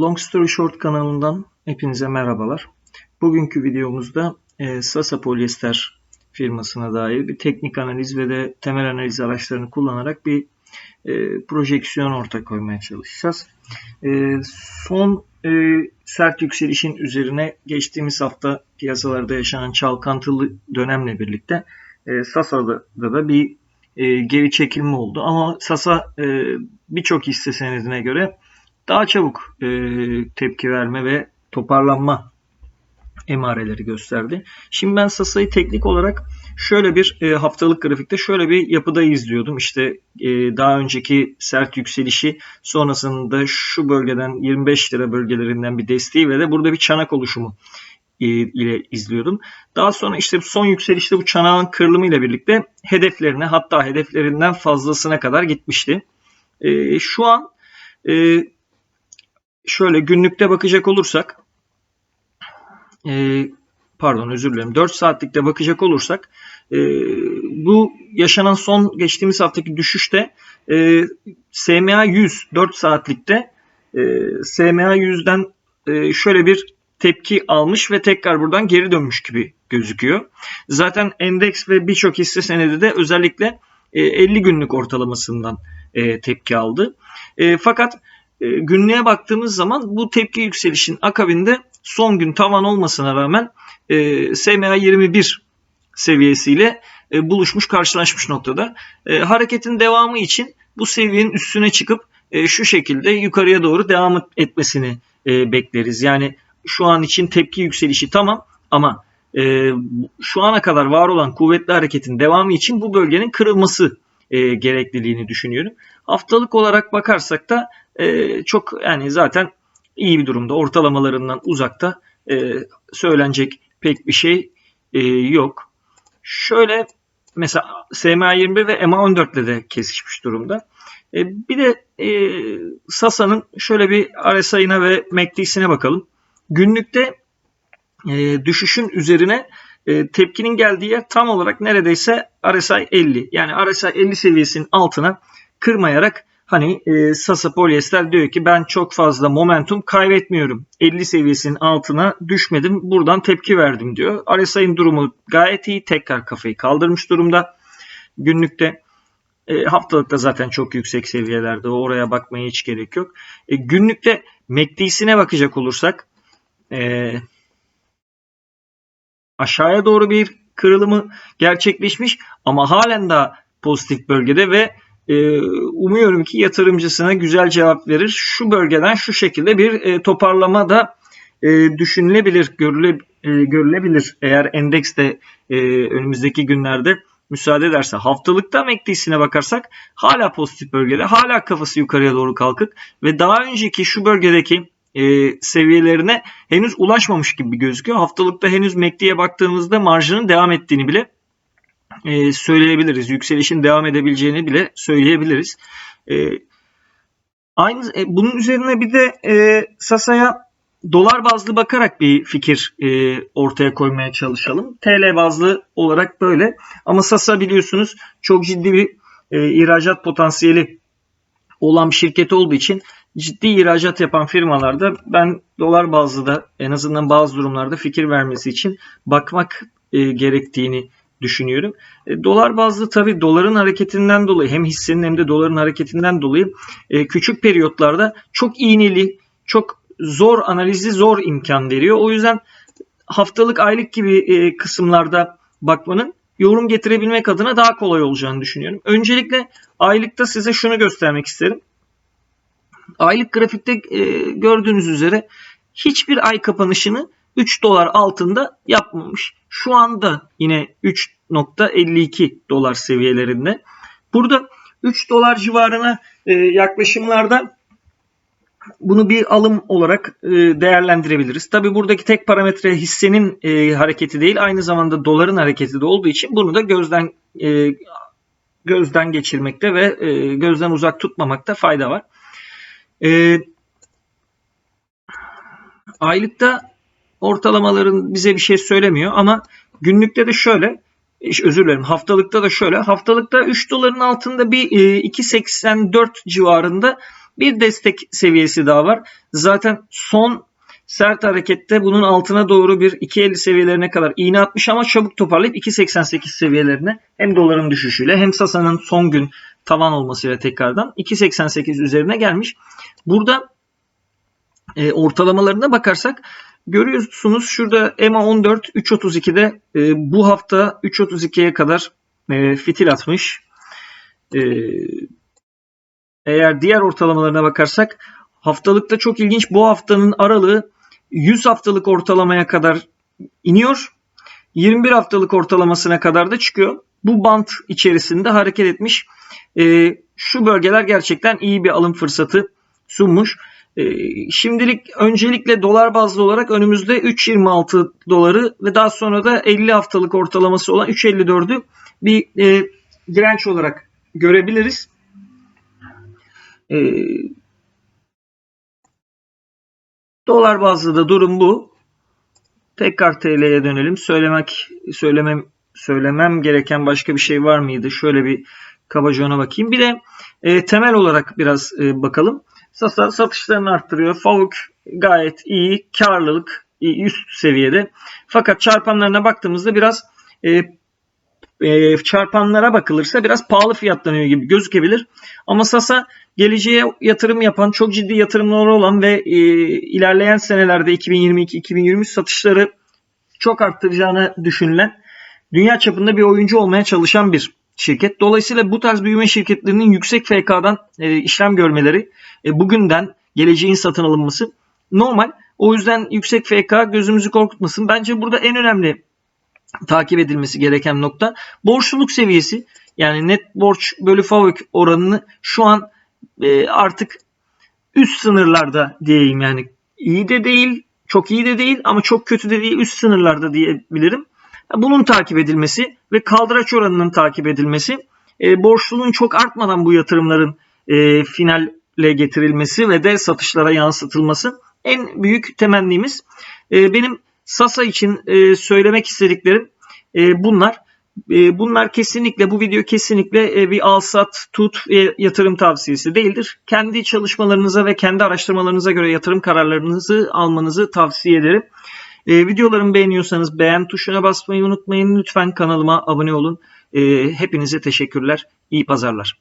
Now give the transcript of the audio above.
Long Story Short kanalından hepinize merhabalar. Bugünkü videomuzda e, Sasa Polyester firmasına dair bir teknik analiz ve de temel analiz araçlarını kullanarak bir e, projeksiyon ortaya koymaya çalışacağız. E, son e, sert yükselişin üzerine geçtiğimiz hafta piyasalarda yaşanan çalkantılı dönemle birlikte e, Sasa'da da bir e, geri çekilme oldu. Ama Sasa e, birçok hisse senedine göre daha çabuk e, tepki verme ve toparlanma emareleri gösterdi. Şimdi ben Sasa'yı teknik olarak şöyle bir e, haftalık grafikte şöyle bir yapıda izliyordum. İşte e, daha önceki sert yükselişi sonrasında şu bölgeden 25 lira bölgelerinden bir desteği ve de burada bir çanak oluşumu e, ile izliyordum. Daha sonra işte son yükselişte bu çanağın kırılımı ile birlikte hedeflerine hatta hedeflerinden fazlasına kadar gitmişti. E, şu an e, şöyle günlükte bakacak olursak e, pardon özür dilerim 4 saatlikte bakacak olursak e, bu yaşanan son geçtiğimiz haftaki düşüşte e, SMA 100 4 saatlikte e, SMA 100'den e, şöyle bir tepki almış ve tekrar buradan geri dönmüş gibi gözüküyor. Zaten endeks ve birçok hisse senedi de özellikle e, 50 günlük ortalamasından e, tepki aldı. E, fakat e, günlüğe baktığımız zaman bu tepki yükselişin akabinde son gün tavan olmasına rağmen e, SMA 21 seviyesiyle e, buluşmuş karşılaşmış noktada. E, hareketin devamı için bu seviyenin üstüne çıkıp e, şu şekilde yukarıya doğru devam etmesini e, bekleriz. Yani şu an için tepki yükselişi tamam ama e, şu ana kadar var olan kuvvetli hareketin devamı için bu bölgenin kırılması e, gerekliliğini düşünüyorum. Haftalık olarak bakarsak da e, çok yani zaten iyi bir durumda. Ortalamalarından uzakta e, söylenecek pek bir şey e, yok. Şöyle mesela SMA 21 ve EMA 14 ile de kesişmiş durumda. E, bir de e, Sasa'nın şöyle bir RSI'ına ve MACD'sine bakalım. Günlükte e, düşüşün üzerine e, tepkinin geldiği yer tam olarak neredeyse RSI 50. Yani RSI 50 seviyesinin altına kırmayarak hani e, Sasa Polyester diyor ki ben çok fazla momentum kaybetmiyorum. 50 seviyesinin altına düşmedim. Buradan tepki verdim diyor. RSI'nin durumu gayet iyi. Tekrar kafayı kaldırmış durumda. Günlükte e, haftalıkta zaten çok yüksek seviyelerde. Oraya bakmaya hiç gerek yok. E, günlükte MACD'sine bakacak olursak e, aşağıya doğru bir kırılımı gerçekleşmiş ama halen daha pozitif bölgede ve umuyorum ki yatırımcısına güzel cevap verir. Şu bölgeden şu şekilde bir e, toparlama da e, düşünülebilir, e, görülebilir. Eğer endeks de önümüzdeki günlerde müsaade ederse. Haftalıkta MACD'sine bakarsak hala pozitif bölgede, hala kafası yukarıya doğru kalkık ve daha önceki şu bölgedeki e, seviyelerine henüz ulaşmamış gibi gözüküyor. Haftalıkta henüz MACD'ye baktığımızda marjının devam ettiğini bile e, söyleyebiliriz. Yükselişin devam edebileceğini bile söyleyebiliriz. E, aynı e, bunun üzerine bir de e, Sasa'ya dolar bazlı bakarak bir fikir e, ortaya koymaya çalışalım. TL bazlı olarak böyle. Ama Sasa biliyorsunuz çok ciddi bir e, ihracat potansiyeli olan bir şirket olduğu için ciddi ihracat yapan firmalarda ben dolar bazlı da en azından bazı durumlarda fikir vermesi için bakmak e, gerektiğini düşünüyorum. E, dolar bazlı tabii doların hareketinden dolayı hem hissenin hem de doların hareketinden dolayı e, küçük periyotlarda çok iğneli, çok zor analizi zor imkan veriyor. O yüzden haftalık aylık gibi e, kısımlarda bakmanın yorum getirebilmek adına daha kolay olacağını düşünüyorum. Öncelikle aylıkta size şunu göstermek isterim. Aylık grafikte e, gördüğünüz üzere hiçbir ay kapanışını 3 dolar altında yapmamış. Şu anda yine 3.52 dolar seviyelerinde. Burada 3 dolar civarına e, yaklaşımlarda bunu bir alım olarak e, değerlendirebiliriz. Tabi buradaki tek parametre hissenin e, hareketi değil aynı zamanda doların hareketi de olduğu için bunu da gözden gözden geçirmekte ve gözden uzak tutmamakta fayda var. E, aylıkta ortalamaların bize bir şey söylemiyor ama günlükte de şöyle özür dilerim haftalıkta da şöyle haftalıkta 3 doların altında bir 2.84 civarında Bir destek seviyesi daha var. Zaten son sert harekette bunun altına doğru bir 2.50 seviyelerine kadar iğne atmış ama çabuk toparlayıp 2.88 seviyelerine hem doların düşüşüyle hem Sasa'nın son gün tavan olmasıyla tekrardan 2.88 üzerine gelmiş. Burada e, ortalamalarına bakarsak görüyorsunuz şurada EMA 14 3.32'de e, bu hafta 3.32'ye kadar e, fitil atmış. E, eğer diğer ortalamalarına bakarsak haftalıkta çok ilginç bu haftanın aralığı 100 haftalık ortalamaya kadar iniyor. 21 haftalık ortalamasına kadar da çıkıyor. Bu bant içerisinde hareket etmiş. E, şu bölgeler gerçekten iyi bir alım fırsatı sunmuş. E, şimdilik öncelikle dolar bazlı olarak önümüzde 3.26 doları ve daha sonra da 50 haftalık ortalaması olan 3.54'ü bir e, direnç olarak görebiliriz. E, dolar bazlı da durum bu. Tekrar TL'ye dönelim. Söylemek söylemem söylemem gereken başka bir şey var mıydı? Şöyle bir kabaca ona bakayım. Bir de e, temel olarak biraz e, bakalım. Sasa satışlarını arttırıyor. Favuk gayet iyi. Karlılık üst seviyede. Fakat çarpanlarına baktığımızda biraz e, e, çarpanlara bakılırsa biraz pahalı fiyatlanıyor gibi gözükebilir. Ama Sasa geleceğe yatırım yapan, çok ciddi yatırımları olan ve e, ilerleyen senelerde 2022-2023 satışları çok arttıracağını düşünülen dünya çapında bir oyuncu olmaya çalışan bir şirket. Dolayısıyla bu tarz büyüme şirketlerinin yüksek FK'dan e, işlem görmeleri e, bugünden geleceğin satın alınması normal. O yüzden yüksek FK gözümüzü korkutmasın. Bence burada en önemli takip edilmesi gereken nokta borçluluk seviyesi. Yani net borç bölü FAVÖK oranını şu an e, artık üst sınırlarda diyeyim yani iyi de değil, çok iyi de değil ama çok kötü de değil üst sınırlarda diyebilirim. Bunun takip edilmesi ve kaldıraç oranının takip edilmesi, e, borçluluğun çok artmadan bu yatırımların e, finale getirilmesi ve de satışlara yansıtılması en büyük temennimiz. E, benim Sasa için e, söylemek istediklerim e, bunlar. E, bunlar kesinlikle bu video kesinlikle e, bir al sat tut e, yatırım tavsiyesi değildir. Kendi çalışmalarınıza ve kendi araştırmalarınıza göre yatırım kararlarınızı almanızı tavsiye ederim. E, videolarımı beğeniyorsanız beğen tuşuna basmayı unutmayın. Lütfen kanalıma abone olun. E, hepinize teşekkürler. İyi pazarlar.